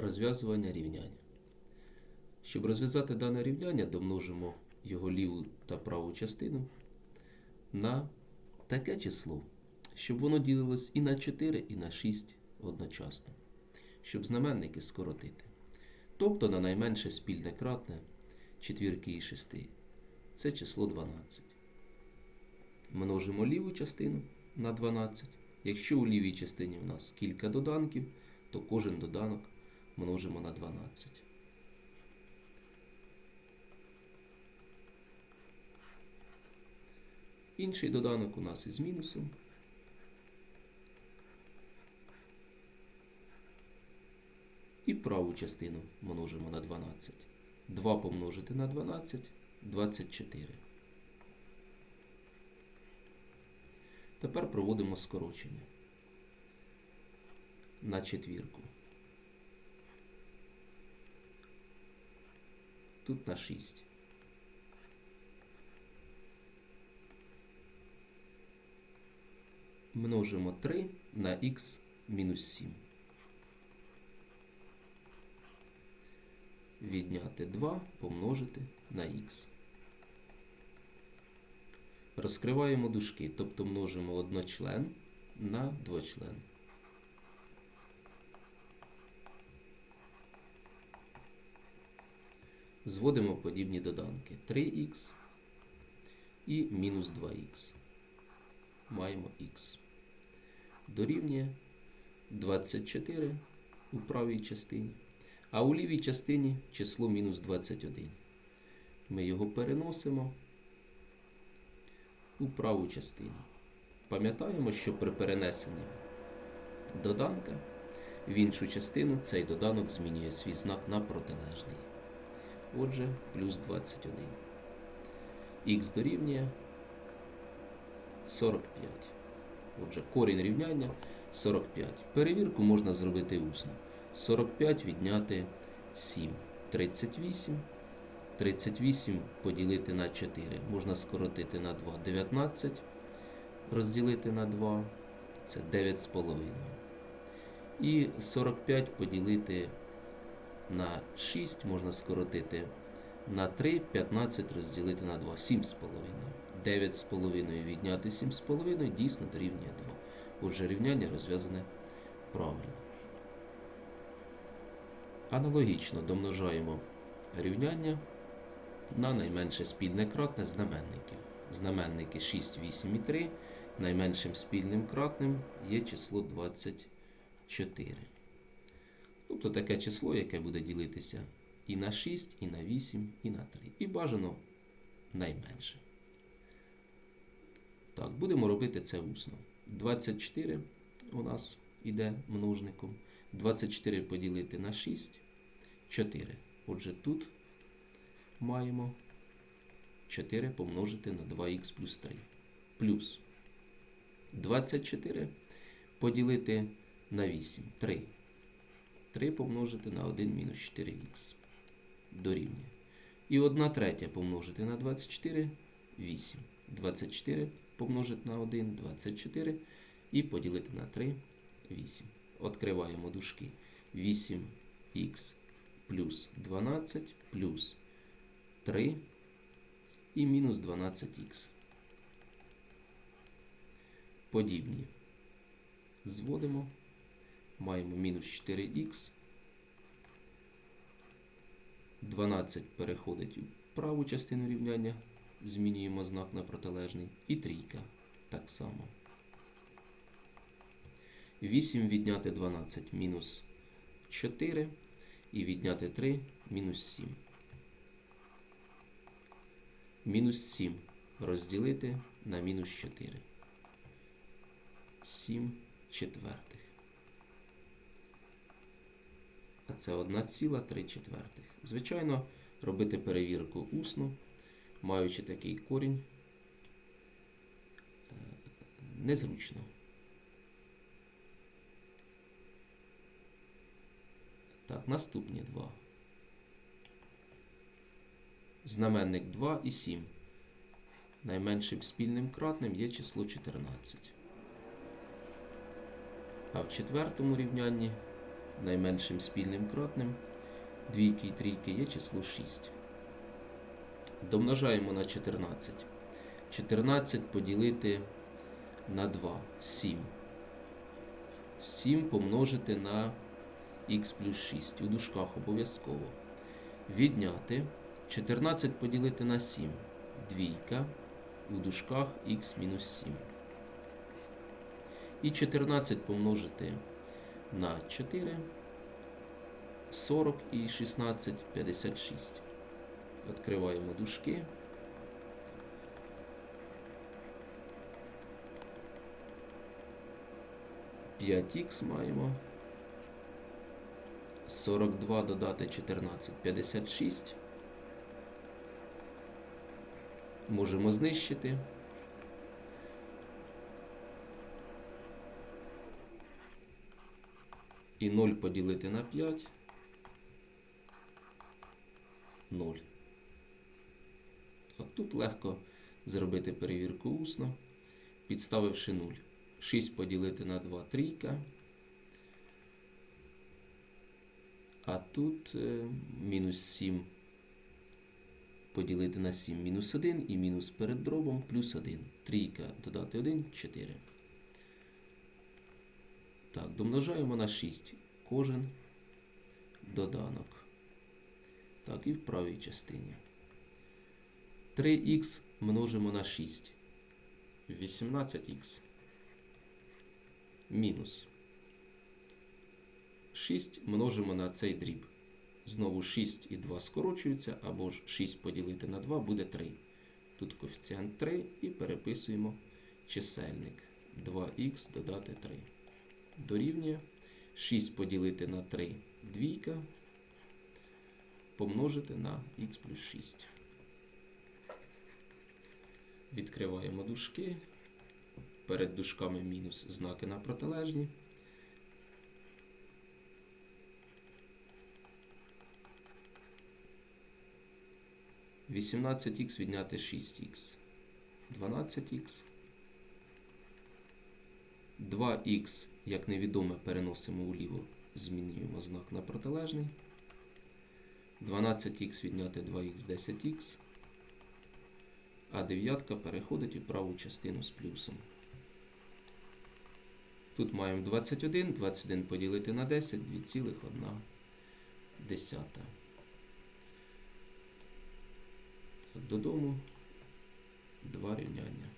Розв'язування рівняння. Щоб розв'язати дане рівняння, домножимо його ліву та праву частину на таке число, щоб воно ділилось і на 4, і на 6 одночасно, щоб знаменники скоротити. Тобто на найменше спільне кратне четвірки і шести. Це число 12. Множимо ліву частину на 12. Якщо у лівій частині у нас кілька доданків, то кожен доданок множимо на 12. Інший доданок у нас із мінусом. І праву частину множимо на 12. 2 помножити на 12 24. Тепер проводимо скорочення на четвірку. Тут на 6. Множимо 3 на х мінус 7. Відняти 2 помножити на х. Розкриваємо дужки, тобто множимо одночлен на двочлен. Зводимо подібні доданки 3х і мінус 2х. Маємо х. Дорівнює 24 у правій частині, а у лівій частині число мінус 21. Ми його переносимо у праву частину. Пам'ятаємо, що при перенесенні доданка в іншу частину цей доданок змінює свій знак на протилежний. Отже, плюс 21. Х дорівнює 45. Отже, корінь рівняння 45. Перевірку можна зробити усно. 45 відняти 7. 38. 38 поділити на 4. Можна скоротити на 2. 19 розділити на 2. Це 9,5. І 45 поділити на 6 можна скоротити на 3, 15 розділити на 2, 7,5. 9,5 відняти 7,5 дійсно дорівнює 2. Отже, рівняння розв'язане правильно. Аналогічно домножаємо рівняння на найменше спільне кратне знаменників. Знаменники 6, 8 і 3. Найменшим спільним кратним є число 24. Тобто таке число, яке буде ділитися і на 6, і на 8, і на 3. І бажано найменше. Так, будемо робити це усно. 24 у нас іде множником. 24 поділити на 6, 4. Отже, тут маємо 4 помножити на 2х плюс 3. Плюс 24 поділити на 8. 3. 3 помножити на 1 мінус 4х. Дорівнює. І 1 третя помножити на 24 8. 24 помножити на 1 24 і поділити на 3 8. Откриваємо дужки. 8х плюс 12 плюс 3 і мінус 12х. Подібні. Зводимо. Маємо мінус 4х. 12 переходить у праву частину рівняння. Змінюємо знак на протилежний. І трійка так само. 8 відняти 12 мінус 4. І відняти 3 мінус 7. Мінус 7 розділити на мінус 4. 7 четвертих. А це 1,3 четвертих. Звичайно, робити перевірку усно, маючи такий корінь, е, незручно. Так, наступні два. Знаменник 2 і 7. Найменшим спільним кратним є число 14. А в четвертому рівнянні найменшим спільним кратним двійки і трійки є число 6. Домножаємо на 14. 14 поділити на 2 7. 7 помножити на х плюс 6 у дужках обов'язково. Відняти 14 поділити на 7. Двійка у дужках х мінус 7. І 14 помножити на 4. 40 і 16 56. Відкриваємо дужки. П'ять х маємо. 42 додати 14, 56. Можемо знищити. І 0 поділити на 5. 0. Так, тут легко зробити перевірку усно, підставивши 0. 6 поділити на 2 трійка. А тут е, мінус 7 поділити на 7 мінус 1 і мінус перед дробом плюс 1. Трійка додати 1 4. Так, домножаємо на 6 кожен доданок. Так, і в правій частині. 3х множимо на 6. 18х. Мінус. 6 множимо на цей дріб. Знову 6 і 2 скорочуються, або ж 6 поділити на 2 буде 3. Тут коефіцієнт 3 і переписуємо чисельник. 2х додати 3. Дорівнює 6 поділити на 3 двійка помножити на х плюс 6. Відкриваємо дужки. Перед дужками мінус знаки на протилежні. Вісімнадцять х відняти 6х. 12х. 2х, як невідоме, переносимо уліво, змінюємо знак на протилежний. 12х відняти 2х 10х. А дев'ятка переходить у праву частину з плюсом. Тут маємо 21, 21 поділити на 10, 2,1. Так, додому два рівняння.